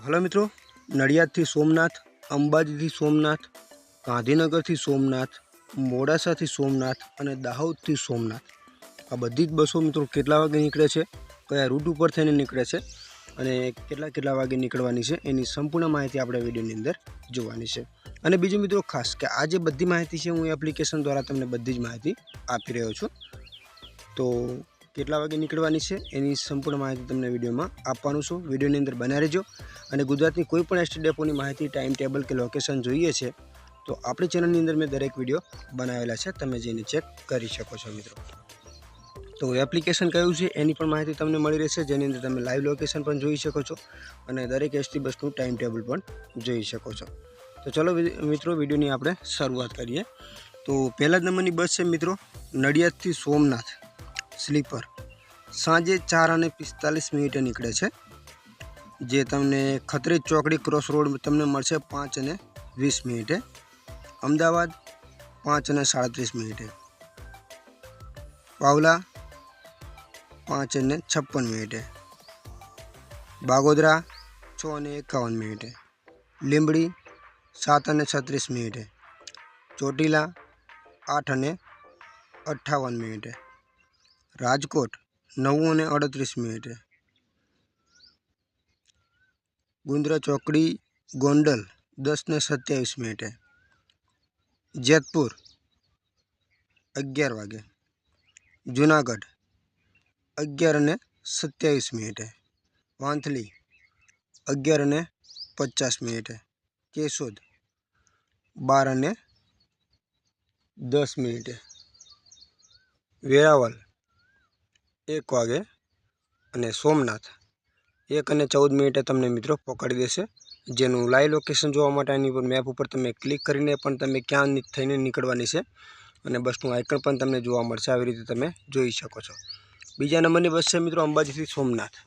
Hello મિત્રો, નડિયાદથી સોમનાથ, અંબાજીથી સોમનાથ, ગાંધીનગરથી સોમનાથ, મોડાસાથી સોમનાથ અને દાહોદથી સોમનાથ. આ બધી જ બસો મિત્રો કેટલા વાગે નીકળે છે, કયા રૂટ ઉપર થઈને નીકળે છે અને કેટલા કેટલા વાગે નીકળવાની છે એની સંપૂર્ણ માહિતી આપણે વિડીયોની અંદર જોવાની છે. અને બીજું મિત્રો ખાસ કે આ જે બધી માહિતી છે હું એપ્લિકેશન દ્વારા તમને બધી જ માહિતી આપી રહ્યો છું. તો કેટલા વાગે નીકળવાની છે એની સંપૂર્ણ માહિતી તમને વિડીયોમાં આપવાનું છું. વિડીયોની અંદર બનાવી રહેજો. અને ગુજરાતની કોઈ પણ એસટી ડેપોની માહિતી ટાઈમ ટેબલ કે લોકેશન જોઈએ છે, તો આપણી ચેનલની અંદર મેં દરેક વીડિયો બનાવેલા છે. તમે જઈને ચેક કરી શકો છો મિત્રો. તો એપ્લિકેશન કયું છે એની પણ માહિતી તમને મળી રહેશે. જેની અંદર તમે લાઈવ લોકેશન પણ જોઈ શકો છો અને દરેક એસટી બસનું ટાઈમ ટેબલ પણ જોઈ શકો છો. તો ચલો મિત્રો, વિડીયોની આપણે શરૂઆત કરીએ. તો પહેલા જ નંબરની બસ છે મિત્રો, નડિયાદથી સોમનાથ. સ્લીપર. સાંજે ચાર અને પિસ્તાલીસ મિનિટે નીકળે છે. જે તમને ખત્રી ચોકડી ક્રોસ રોડ તમને મળશે પાંચ અને વીસ મિનિટે. અમદાવાદ પાંચ અને સાડત્રીસ મિનિટે. પાવલા પાંચ અને છપ્પન મિનિટે. બાગોદરા છ અને એકાવન મિનિટે. લીંબડી સાત અને છત્રીસ મિનિટે. ચોટીલા આઠ અને અઠ્ઠાવન મિનિટે. રાજકોટ, નવું અને અડત્રીસ મિનિટે. ગુંદ્રા ચોકડી, ગોંડલ, દસ ને સત્યાવીસ મિનિટે. જેતપુર, અગિયાર વાગે. જુનાગઢ, અગિયાર અને સત્યાવીસ મિનિટે. વાંથલી, અગિયાર અને પચાસ મિનિટે. કેશોદ, બાર અને દસ મિનિટે. વેરાવળ એક વાગે અને સોમનાથ. એક અને ચૌદ મિનિટે તમને મિત્રો પકડી દેશે. જેનું લાઈવ લોકેશન જોવા માટે એની ઉપર મેપ ઉપર તમે ક્લિક કરીને પણ તમે ક્યાં થઈને નીકળવાની છે અને બસનું આઇકન પણ તમને જોવા મળશે. આવી રીતે તમે જોઈ શકો છો. બીજા નંબરની બસ છે મિત્રો અંબાજીથી સોમનાથ.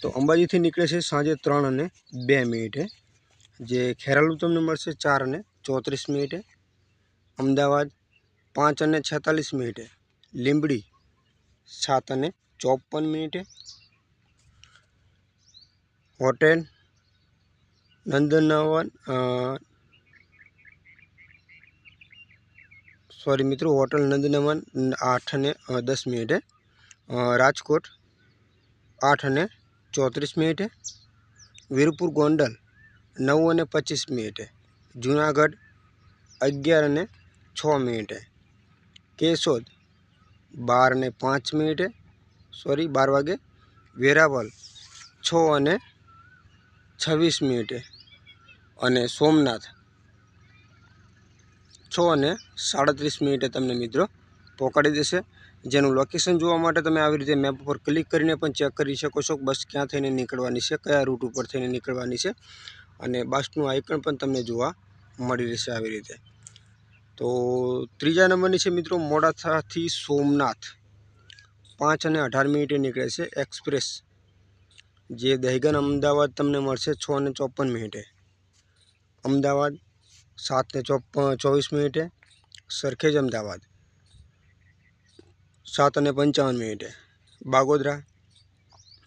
તો અંબાજીથી નીકળે છે સાંજે ત્રણ અને બે મિનિટે. જે ખેરાલુ તમને મળશે ચાર અને ચોત્રીસ મિનિટે. અમદાવાદ પાંચ અને છેતાલીસ મિનિટે. લીંબડી સાત અને ચોપન મિનિટે હોટેલ નંદનવન અ, સોરી મિત્રો હોટલ નંદનવન આઠ અને અ, દસ મિનિટે અ, રાજકોટ આઠ અને ચોત્રીસ મિનિટે વીરપુર ગોંડલ નવ અને પચીસ મિનિટે જુનાગઢ અગિયાર અને છ મિનિટે કેશોદ બાર ને પાંચ મિનિટે સોરી બાર વાગે, વેરાવળ છ અને છવ્વીસ મિનિટે અને સોમનાથ છ અને સાડત્રીસ મિનિટે તમને મિત્રો પહોંચાડી દેશે. જેનું લોકેશન જોવા માટે તમે આવી રીતે મેપ ઉપર ક્લિક કરીને પણ ચેક કરી શકો છો બસ ક્યાં થઈને નીકળવાની છે, કયા રૂટ ઉપર થઈને નીકળવાની છે અને બસનું આઇકન પણ તમને જોવા મળી રહેશે આવી રીતે. તો ત્રીજા નંબરની છે મિત્રો મોડાસાથી સોમનાથ. પાંચ અને અઢાર મિનિટે નીકળે છે એક્સપ્રેસ. જે દહેગન અમદાવાદ તમને મળશે છ અને ચોપન મિનિટે. અમદાવાદ સાત ને ચોવીસ મિનિટે. સરખેજ અમદાવાદ સાત અને પંચાવન મિનિટે. બાગોદરા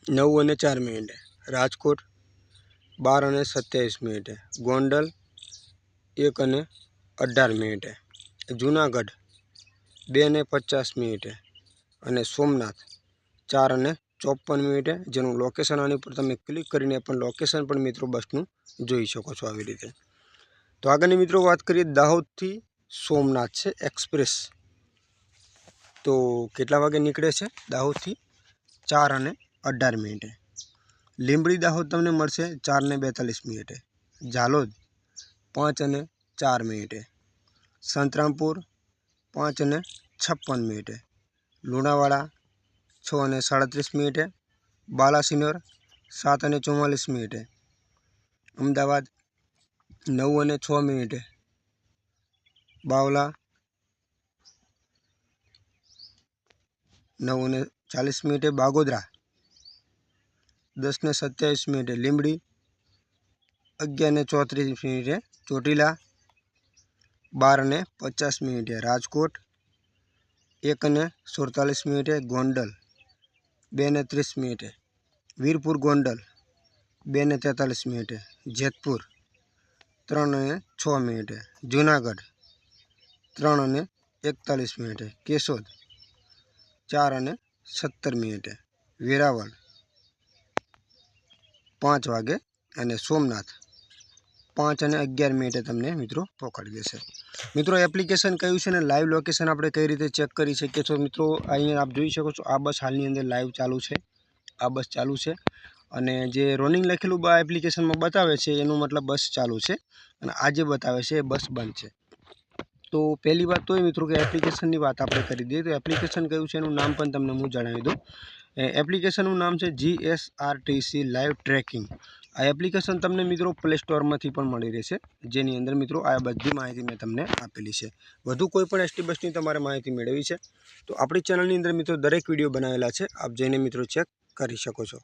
નવ અને ચાર મિનિટે. રાજકોટ બાર અને સત્યાવીસ મિનિટે. ગોંડલ એક અને અઢાર મિનિટે. જુનાગઢ, બે ને પચાસ મિનિટે. અને સોમનાથ, ચાર અને ચોપન મિનિટે. જેનું લોકેશન આની ઉપર તમે ક્લિક કરીને પણ લોકેશન પણ મિત્રો બસનું જોઈ શકો છો આવી રીતે. તો આગળની મિત્રો વાત કરીએ, દાહોદથી સોમનાથ છે એક્સપ્રેસ તો કેટલા વાગે નીકળે છે? દાહોદથી ચાર અને અઢાર મિનિટે. લીંબડી દાહોદ તમને મળશે ચાર ને બેતાલીસ મિનિટે. ઝાલોદ, પાંચ અને ચાર મિનિટે સંતરામપુર પાંચ અને છપ્પન મિનિટે લુણાવાડા છ અને સાડત્રીસ મિનિટે બાલાસિનોર સાત અને ચુમ્માલીસ મિનિટે અમદાવાદ નવ અને છ મિનિટે બાવલા નવ અને ચાલીસ મિનિટે બાગોદરા દસ ને સત્યાવીસ મિનિટે લીંબડી અગિયાર ને ચોત્રીસ મિનિટે ચોટીલા બાર અને પચાસ મિનિટે રાજકોટ એક અને સુડતાલીસ મિનિટે ગોંડલ બે ને ત્રીસ મિનિટે વીરપુર ગોંડલ બે ને તેતાલીસ મિનિટે જેતપુર ત્રણ અને છ મિનિટે જુનાગઢ ત્રણ અને એકતાલીસ મિનિટે કેશોદ ચાર અને સત્તર મિનિટે વેરાવળ. પાંચ વાગે અને સોમનાથ. પાંચ અને અગિયાર મિનિટે તમને મિત્રો પકડી દેશે. મિત્રો એપ્લિકેશન કયું છે ને લાઈવ લોકેશન આપણે કઈ રીતે ચેક કરી શકીએ છો? મિત્રો, અહીંયા આપ જોઈ શકો છો, આ બસ હાલની અંદર લાઈવ ચાલુ છે. આ બસ ચાલુ છે. અને જે રોનિંગ લખેલું બા એપ્લિકેશનમાં બતાવે છે, એનું મતલબ બસ ચાલુ છે. અને આ જે બતાવે છે, એ બસ બંધ છે. તો પહેલી વાત તો એ મિત્રો કે એપ્લિકેશનની વાત આપણે કરી દઈએ. તો એપ્લિકેશન કયું છે એનું નામ પણ તમને હું જણાવી દઉં. એપ્લિકેશનનું નામ છે G S R T live tracking આ એપ્લિકેશન તમને મિત્રો પ્લે સ્ટોરમાંથી પણ મળી રહેશે. જેની અંદર મિત્રો આ બધી માહિતી મેં તમને આપેલી છે. વધુ કોઈ પણ એસટી બસની તમારે માહિતી મેળવી છે, તો આપણી ચેનલની અંદર મિત્રો દરેક વીડિયો બનાવેલા છે. આપ જઈને મિત્રો ચેક કરી શકો છો.